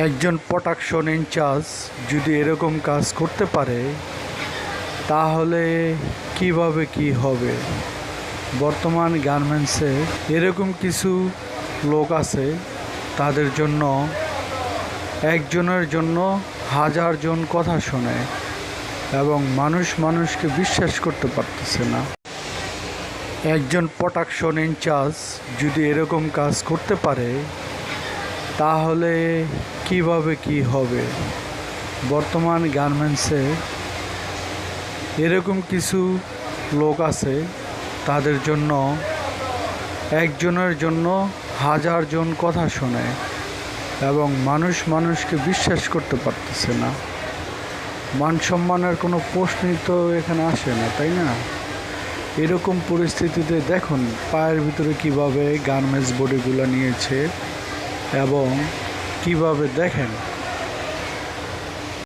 একজন production in charge যদি এরকম কাজ করতে পারে, তাহলে কীভাবে কি হবে? বর্তমান গার্মেন্টসে এরকম কিছু লোক আছে, তাদের জন্য একজনের জন্য হাজারজন কথা শোনে এবং মানুষ মানুষকে বিশ্বাস করতে পারতেছে না। একজন প্রোডাকশন ইনচার্জ যদি এরকম কাজ করতে পারে তাহলে কীভাবে কি হবে? বর্তমান গার্মেন্টসে এরকম কিছু লোক আছে, তাদের জন্য একজনের জন্য হাজারজন কথা শোনে এবং মানুষ মানুষকে বিশ্বাস করতে পারতেছে না। মান সম্মানের কোনো প্রশ্নই তো এখানে আসে না, তাই না? এরকম পরিস্থিতিতে দেখুন পায়ের ভিতরে কীভাবে গার্মেন্টস বডিগুলো নিয়েছে। এবং কীভাবে দেখেন?